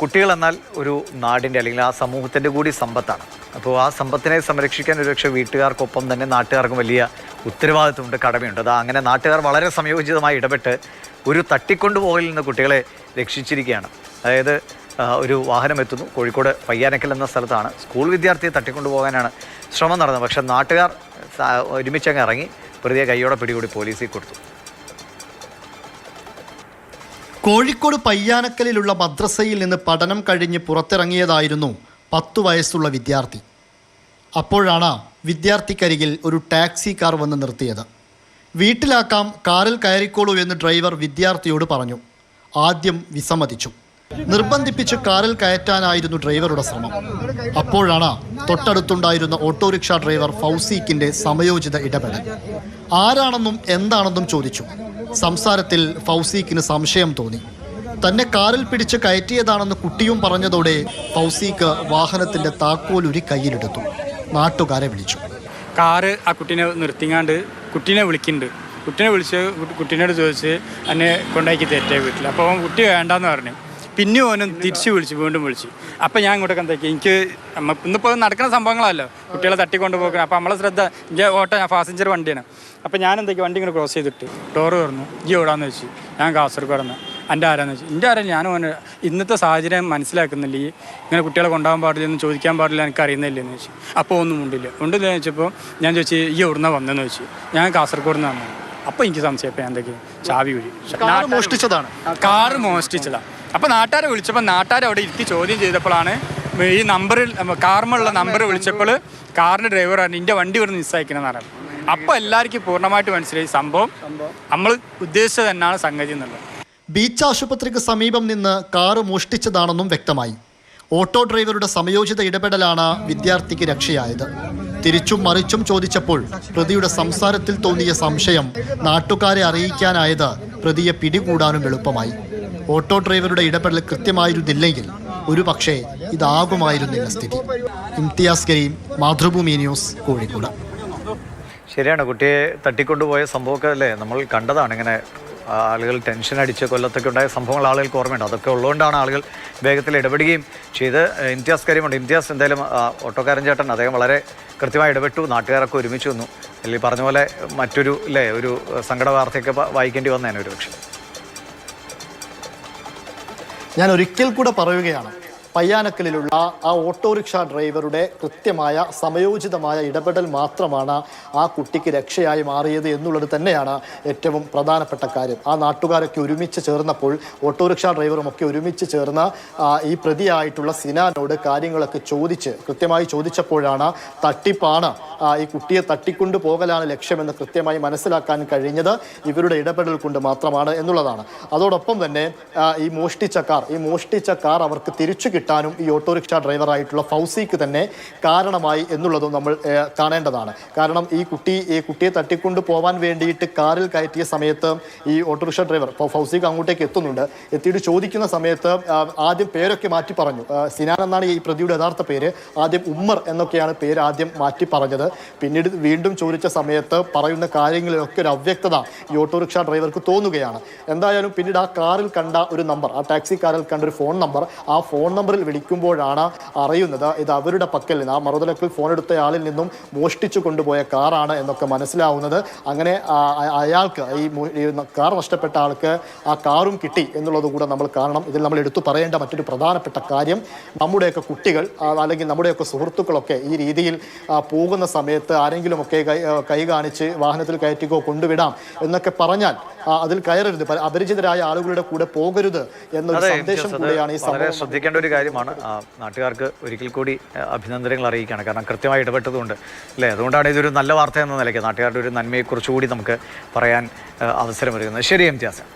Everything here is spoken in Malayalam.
കുട്ടികൾ എന്നാൽ ഒരു നാടിന്റെ അല്ലെങ്കിൽ ആ സമൂഹത്തിന്റെ കൂടി സമ്പത്താണ്. അപ്പോൾ ആ സമ്പത്തിനെ സംരക്ഷിക്കാൻ ഒരുപക്ഷെ വീട്ടുകാർക്കൊപ്പം തന്നെ നാട്ടുകാർക്കും വലിയ ഉത്തരവാദിത്വമുണ്ട് കടമയുണ്ട്. അത് അങ്ങനെ നാട്ടുകാർ വളരെ സംയോജിതമായി ഇടപെട്ട് ഒരു തട്ടിക്കൊണ്ടുപോകലിൽ നിന്ന് കുട്ടികളെ രക്ഷിച്ചിരിക്കുകയാണ്. അതായത് ഒരു വാഹനം എത്തുന്നു. കോഴിക്കോട് പയ്യാനക്കൽ എന്ന സ്ഥലത്താണ് സ്കൂൾ വിദ്യാർത്ഥിയെ തട്ടിക്കൊണ്ടുപോകാനാണ് ശ്രമം നടന്നത്. പക്ഷേ നാട്ടുകാർ ഒരുമിച്ചങ്ങ് ഇറങ്ങി പ്രതിയെ കൈയോടെ പിടികൂടി പോലീസിൽ കൊടുത്തു. കോഴിക്കോട് പയ്യാനക്കലിലുള്ള മദ്രസയിൽ നിന്ന് പഠനം കഴിഞ്ഞ് പുറത്തിറങ്ങിയതായിരുന്നു പത്തു വയസ്സുള്ള വിദ്യാർത്ഥി. അപ്പോഴാണ് വിദ്യാർത്ഥിക്കരികിൽ ഒരു ടാക്സി കാർ വന്ന് നിർത്തിയത്. വീട്ടിലാക്കാം കാറിൽ കയറിക്കോളൂ എന്ന് ഡ്രൈവർ വിദ്യാർത്ഥിയോട് പറഞ്ഞു. ആദ്യം വിസമ്മതിച്ചു. നിർബന്ധിപ്പിച്ച് കാറിൽ കയറ്റാനായിരുന്നു ഡ്രൈവറുടെ ശ്രമം. അപ്പോഴാണ് തൊട്ടടുത്തുണ്ടായിരുന്ന ഓട്ടോറിക്ഷ ഡ്രൈവർ ഫൗസീഖിന്റെ സമയോചിത ഇടപെടൽ. ആരാണെന്നും എന്താണെന്നും ചോദിച്ചു. സംസാരത്തിൽ ഫൗസീഖിന് സംശയം തോന്നി. തന്നെ കാറിൽ പിടിച്ച് കയറ്റിയതാണെന്ന് കുട്ടിയും പറഞ്ഞതോടെ ഫൗസീഖ് വാഹനത്തിന്റെ താക്കോലുരി കയ്യിലെടുത്തു. നാട്ടുകാരെ വിളിച്ചു. കാറ് ആ കുട്ടീനെ നിർത്തിങ്ങാണ്ട് കുട്ടീനെ വിളിക്കുന്നുണ്ട്. കുട്ടീനെ വിളിച്ച് കുട്ടി- കുട്ടീനോട് ചോദിച്ച് എന്നെ കൊണ്ടാക്കി തെറ്റേ വീട്ടിൽ. അപ്പോൾ കുട്ടി വേണ്ടാന്ന് പറഞ്ഞു. പിന്നെ ഓനും തിരിച്ചു വിളിച്ചു വീണ്ടും വിളിച്ചു. അപ്പം ഞാൻ ഇങ്ങോട്ടൊക്കെ എന്താക്കി എനിക്ക് ഇന്നിപ്പോൾ നടക്കുന്ന സംഭവങ്ങളല്ലോ കുട്ടികളെ തട്ടിക്കൊണ്ട് പോകുന്നത് അപ്പം നമ്മളെ ശ്രദ്ധ എന്റെ ഓട്ടോ ഞാൻ പാസഞ്ചർ വണ്ടിയാണ്. അപ്പം ഞാൻ എന്തൊക്കെ വണ്ടി ഇങ്ങനെ ക്രോസ് ചെയ്തിട്ട് ടോർ തുറന്നു. ജി ഓടാന്ന് വെച്ചു ഞാൻ കാസർഗോഡ് പറഞ്ഞു എന്റെ ആരാന്ന് വെച്ചു എന്റെ ആരാ? ഞാൻ ഓന് ഇന്നത്തെ സാഹചര്യം മനസ്സിലാക്കുന്നില്ല. ഈ ഇങ്ങനെ കുട്ടികളെ കൊണ്ടുപോകാൻ പാടില്ല എന്ന് ചോദിക്കാൻ പാടില്ല എനിക്ക് അറിയുന്നില്ല എന്ന് വെച്ചു അപ്പോൾ ഒന്നും ഉണ്ടില്ല ഉണ്ടില്ല എന്ന് വെച്ചപ്പോൾ ഞാൻ ചോദിച്ചു ഈ എവിടുന്ന വന്നെന്ന്? വെച്ചു ഞാൻ കാസർഗോഡ് നിന്ന് വന്നു. അപ്പോൾ എനിക്ക് സംശയപ്പോൾ എന്തൊക്കെയാണ് ചാവി ഒഴി കാർ മോഷ്ടിച്ചതാണ്. കാറ് മോഷ്ടിച്ചതാണ് അപ്പോൾ നാട്ടുകാരെ വിളിച്ചപ്പോൾ നാട്ടുകാർ അവിടെ ഇരുത്തി ചോദ്യം ചെയ്തപ്പോഴാണ് ഈ നമ്പറിൽ കാർമുള്ള നമ്പർ വിളിച്ചപ്പോൾ കാറിന്റെ ഡ്രൈവറാണ് എന്റെ വണ്ടി ഇവിടെ മിസ്സായിക്കണമെന്ന് പറഞ്ഞു. അപ്പോൾ എല്ലാവർക്കും പൂർണമായിട്ട് മനസ്സിലായി സംഭവം. നമ്മൾ ഉദ്ദേശിച്ചത് തന്നെയാണ് സംഗതി എന്നുള്ളത്. ബീച്ച് ആശുപത്രിക്ക് സമീപം നിന്ന് കാറ് മോഷ്ടിച്ചതാണെന്നും വ്യക്തമായി. ഓട്ടോ ഡ്രൈവറുടെ സമയോചിത ഇടപെടലാണ് വിദ്യാർത്ഥിക്ക് രക്ഷയായത്. തിരിച്ചും മറിച്ചും ചോദിച്ചപ്പോൾ പ്രതിയുടെ സംസാരത്തിൽ തോന്നിയ സംശയം നാട്ടുകാരെ അറിയിക്കാനായത് പ്രതിയെ പിടികൂടാനും എളുപ്പമായി. ഓട്ടോ ഡ്രൈവറുടെ ഇടപെടൽ കൃത്യമായിരുന്നില്ലെങ്കിൽ ഒരു പക്ഷേ ഇതാകുമായിരുന്നില്ല സ്ഥിതി. ഇംതിയാസ് കരീം മാതൃഭൂമി ന്യൂസ് കോഴിക്കോട്. ശരിയാണ് കുട്ടിയെ തട്ടിക്കൊണ്ടുപോയ സംഭവമൊക്കെ അല്ലേ? നമ്മൾ കണ്ടതാണ് ഇങ്ങനെ ആളുകൾ ടെൻഷൻ അടിച്ച് കൊല്ലത്തൊക്കെ ഉണ്ടായ സംഭവങ്ങൾ ആളുകൾക്ക് ഓർമ്മയുണ്ട്. അതൊക്കെ ഉള്ളതുകൊണ്ടാണ് ആളുകൾ വേഗത്തിൽ ഇടപെടുകയും ചെയ്ത്. ഇംതിയാസ് കാര്യമുണ്ട് ഇംതിയാസ് എന്തായാലും ഓട്ടോക്കാരൻ ചേട്ടൻ അദ്ദേഹം വളരെ കൃത്യമായി ഇടപെട്ടു. നാട്ടുകാരൊക്കെ ഒരുമിച്ച് വന്നു അല്ലെങ്കിൽ പറഞ്ഞ പോലെ മറ്റൊരു അല്ലേ ഒരു സങ്കട വാർത്തയൊക്കെ വായിക്കേണ്ടി വന്നേനെ പക്ഷേ ഞാൻ ഒരിക്കൽ കൂടെ പറയുകയാണ്. പയ്യാനക്കലിലുള്ള ആ ഓട്ടോറിക്ഷ ഡ്രൈവറുടെ കൃത്യമായ സമയോചിതമായ ഇടപെടൽ മാത്രമാണ് ആ കുട്ടിക്ക് രക്ഷയായി മാറിയത് എന്നുള്ളത് തന്നെയാണ് ഏറ്റവും പ്രധാനപ്പെട്ട കാര്യം. ആ നാട്ടുകാരൊക്കെ ഒരുമിച്ച് ചേർന്നപ്പോൾ ഓട്ടോറിക്ഷ ഡ്രൈവറും ഒക്കെ ഒരുമിച്ച് ചേർന്ന് ഈ പ്രതിയായിട്ടുള്ള സിനാനോട് കാര്യങ്ങളൊക്കെ ചോദിച്ച് കൃത്യമായി ചോദിച്ചപ്പോഴാണ് തട്ടിപ്പാണ് ഈ കുട്ടിയെ തട്ടിക്കൊണ്ടു പോകലാണ് ലക്ഷ്യമെന്ന് കൃത്യമായി മനസ്സിലാക്കാൻ കഴിഞ്ഞത്. ഇവരുടെ ഇടപെടൽ കൊണ്ട് മാത്രമാണ് എന്നുള്ളതാണ്. അതോടൊപ്പം തന്നെ ഈ മോഷ്ടിച്ച കാർ ഈ മോഷ്ടിച്ച കാർ അവർക്ക് തിരിച്ചു കിട്ടാനും ഈ ഓട്ടോറിക്ഷ ഡ്രൈവറായിട്ടുള്ള ഫൗസിക്ക് തന്നെ കാരണമായി എന്നുള്ളതും നമ്മൾ കാണേണ്ടതാണ്. കാരണം ഈ കുട്ടി ഈ കുട്ടിയെ തട്ടിക്കൊണ്ടു പോകാൻ വേണ്ടിയിട്ട് കാറിൽ കയറ്റിയ സമയത്ത് ഈ ഓട്ടോറിക്ഷ ഡ്രൈവർ ഫൗസിക്ക് അങ്ങോട്ടേക്ക് എത്തുന്നുണ്ട്. എത്തിയിട്ട് ചോദിക്കുന്ന സമയത്ത് ആദ്യം പേരൊക്കെ മാറ്റി പറഞ്ഞു. സിനാൻ എന്നാണ് ഈ പ്രതിയുടെ യഥാർത്ഥ പേര്. ആദ്യം ഉമ്മർ എന്നൊക്കെയാണ് പേര് ആദ്യം മാറ്റി പറഞ്ഞത്. പിന്നീട് വീണ്ടും ചോദിച്ച സമയത്ത് പറയുന്ന കാര്യങ്ങളിലൊക്കെ ഒരു അവ്യക്തത ഈ ഓട്ടോറിക്ഷ ഡ്രൈവർക്ക് തോന്നുകയാണ്. എന്തായാലും പിന്നീട് ആ കാറിൽ കണ്ട ഒരു നമ്പർ ആ ടാക്സി കാറിൽ കണ്ട ഒരു ഫോൺ നമ്പർ ആ ഫോൺ നമ്പറിൽ വിളിക്കുമ്പോഴാണ് അറിയുന്നത്. ഇത് അവരുടെ പക്കൽ നിന്ന് ആ മറുതലക്കിൽ ഫോൺ എടുത്തയാളിൽ നിന്നും മോഷ്ടിച്ചു കൊണ്ടുപോയ കാറാണ് എന്നൊക്കെ മനസ്സിലാവുന്നത്. അങ്ങനെ അയാൾക്ക് ഈ കാർ നഷ്ടപ്പെട്ട ആൾക്ക് ആ കാറും കിട്ടി എന്നുള്ളത് കൂടെ നമ്മൾ കാണണം. ഇതിൽ നമ്മൾ എടുത്തു പറയേണ്ട മറ്റൊരു പ്രധാനപ്പെട്ട കാര്യം നമ്മുടെയൊക്കെ കുട്ടികൾ അല്ലെങ്കിൽ നമ്മുടെയൊക്കെ സുഹൃത്തുക്കളൊക്കെ ഈ രീതിയിൽ പോകുന്ന സമയത്ത് ആരെങ്കിലുമൊക്കെ കൈ കൈ കാണിച്ച് വാഹനത്തിൽ കയറ്റിക്കോ കൊണ്ടുവിടാം എന്നൊക്കെ പറഞ്ഞാൽ അതിൽ കയറരുത്. അപരിചിതരായ ആളുകളുടെ കൂടെ പോകരുത് എന്നൊരു സന്ദേശം കൂടിയാണ് ഈ വളരെ സംഭവം ശ്രദ്ധിക്കേണ്ട ഒരു കാര്യമാണ്. നാട്ടുകാർക്ക് ഒരിക്കൽ കൂടി അഭിനന്ദനങ്ങൾ അറിയിക്കുകയാണ്. കാരണം കൃത്യമായി ഇടപെട്ടതുകൊണ്ട് അല്ലേ? അതുകൊണ്ടാണ് ഇതൊരു നല്ല വാർത്ത എന്ന നിലയ്ക്ക് നാട്ടുകാരുടെ ഒരു നന്മയെക്കുറിച്ചുകൂടി നമുക്ക് പറയാൻ അവസരം ഒരുങ്ങുന്നത് ശരി എം ത്യാസം